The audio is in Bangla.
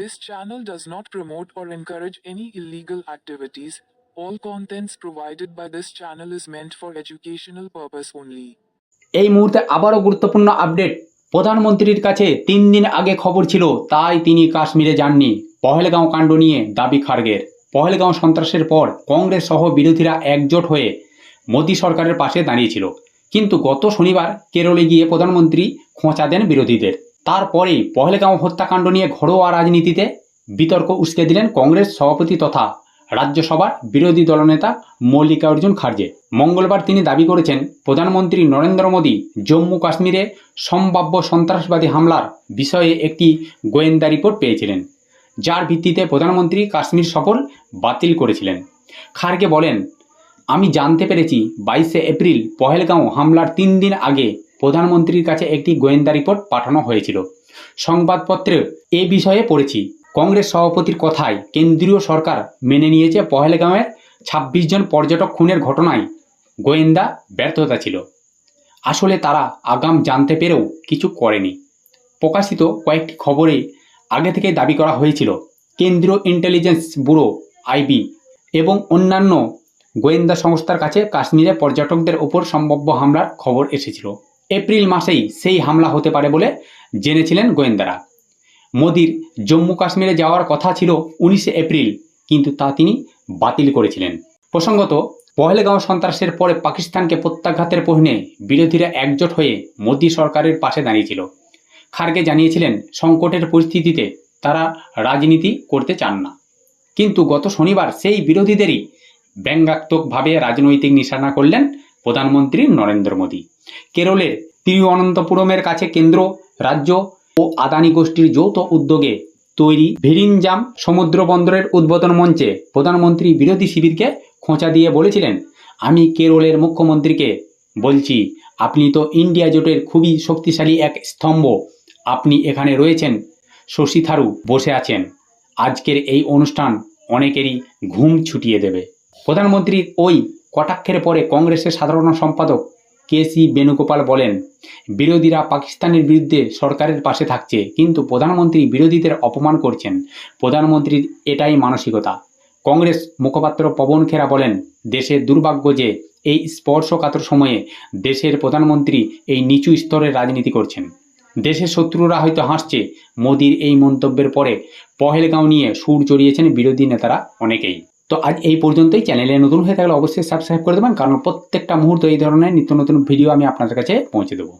This channel does not promote or encourage any illegal activities. All contents provided by this channel is meant for educational purpose only. এই মুহূর্তে আবারও গুরুত্বপূর্ণ আপডেট। প্রধানমন্ত্রীর কাছে তিন দিন আগে খবর ছিল, তাই তিনি কাশ্মীরে যাননি। পহেলগাঁও কাণ্ড নিয়ে দাবি খার্গের। পহেলগাঁও সন্ত্রাসের পর কংগ্রেস সহ বিরোধীরা একজোট হয়ে মোদী সরকারের পাশে দাঁড়িয়েছিল। কিন্তু গত শনিবার কেরলে গিয়ে প্রধানমন্ত্রী খোঁচা দেন বিরোধীদের। তারপরেই পহেলগাঁও হত্যাকাণ্ড নিয়ে ঘরোয়া রাজনীতিতে বিতর্ক উস্কে দিলেন কংগ্রেস সভাপতি তথা রাজ্যসভার বিরোধী দলনেতা মল্লিকার্জুন খার্জে মঙ্গলবার তিনি দাবি করেছেন, প্রধানমন্ত্রী নরেন্দ্র মোদী জম্মু কাশ্মীরে সম্ভাব্য সন্ত্রাসবাদী হামলার বিষয়ে একটি গোয়েন্দা রিপোর্ট পেয়েছিলেন, যার ভিত্তিতে প্রধানমন্ত্রী কাশ্মীর সফর বাতিল করেছিলেন। খার্গে বলেন, আমি জানতে পেরেছি বাইশে এপ্রিল পহেলগাঁও হামলার তিন দিন আগে প্রধানমন্ত্রীর কাছে একটি গোয়েন্দা রিপোর্ট পাঠানো হয়েছিল। সংবাদপত্রে এ বিষয়ে পড়েছি, কংগ্রেস সভাপতির কথায় কেন্দ্রীয় সরকার মেনে নিয়েছে পহেলগাঁওয়ের ছাব্বিশ জন পর্যটক খুনের ঘটনায় গোয়েন্দা ব্যর্থতা ছিল। আসলে তারা আগাম জানতে পেরেও কিছু করেনি। প্রকাশিত কয়েকটি খবরে আগে থেকে দাবি করা হয়েছিল, কেন্দ্রীয় ইন্টেলিজেন্স ব্যুরো আইবি এবং অন্যান্য গোয়েন্দা সংস্থার কাছে কাশ্মীরে পর্যটকদের ওপর সম্ভাব্য হামলার খবর এসেছিল। এপ্রিল মাসেই সেই হামলা হতে পারে বলে জেনেছিলেন গোয়েন্দারা। মোদির জম্মু কাশ্মীরে যাওয়ার কথা ছিল উনিশে এপ্রিল, কিন্তু তা তিনি বাতিল করেছিলেন। প্রসঙ্গত, পহেলগাঁও সন্ত্রাসের পরে পাকিস্তানকে প্রত্যাঘাতের প্রশ্নে বিরোধীরা একজোট হয়ে মোদী সরকারের পাশে দাঁড়িয়েছিল। খার্গে জানিয়েছিলেন, সংকটের পরিস্থিতিতে তারা রাজনীতি করতে চান না। কিন্তু গত শনিবার সেই বিরোধীদেরই ব্যঙ্গাত্মকভাবে রাজনৈতিক নিশানা করলেন প্রধানমন্ত্রী নরেন্দ্র মোদী। কেরলের তিরুঅনন্তপুরমের কাছে কেন্দ্র, রাজ্য ও আদানি গোষ্ঠীর যৌথ উদ্যোগে তৈরি ভিরিনজাম সমুদ্র বন্দরের উদ্বোধন মঞ্চে প্রধানমন্ত্রী বিরোধী শিবিরকে খোঁচা দিয়ে বলেছিলেন, আমি কেরলের মুখ্যমন্ত্রীকে বলছি, আপনি তো ইন্ডিয়া জোটের খুবই শক্তিশালী এক স্তম্ভ। আপনি এখানে রয়েছেন, শশী থারু বসে আছেন। আজকের এই অনুষ্ঠান অনেকেরই ঘুম ছুটিয়ে দেবে। প্রধানমন্ত্রীর ওই কটাক্ষের পরে কংগ্রেসের সাধারণ সম্পাদক কে সি বেণুগোপাল বলেন, বিরোধীরা পাকিস্তানের বিরুদ্ধে সরকারের পাশে থাকছে, কিন্তু প্রধানমন্ত্রী বিরোধীদের অপমান করছেন। প্রধানমন্ত্রীর এটাই মানসিকতা। কংগ্রেস মুখপাত্র পবন খেরা বলেন, দেশের দুর্ভাগ্য যে এই স্পর্শকাতর সময়ে দেশের প্রধানমন্ত্রী এই নিচু স্তরের রাজনীতি করছেন। দেশের শত্রুরা হয়তো হাসছে, মোদির এই মন্তব্যের পরে পহেলগাঁও নিয়ে সুর চড়িয়েছেন বিরোধী নেতারা অনেকেই। তো আজ এই পর্যন্তই। চ্যানেলে নতুন হয়ে থাকলে অবশ্যই সাবস্ক্রাইব করে দেবেন, কারণ প্রত্যেকটা মুহূর্তে এই ধরনের নিত্য নতুন ভিডিও আমি আপনাদের কাছে পৌঁছে দেবো।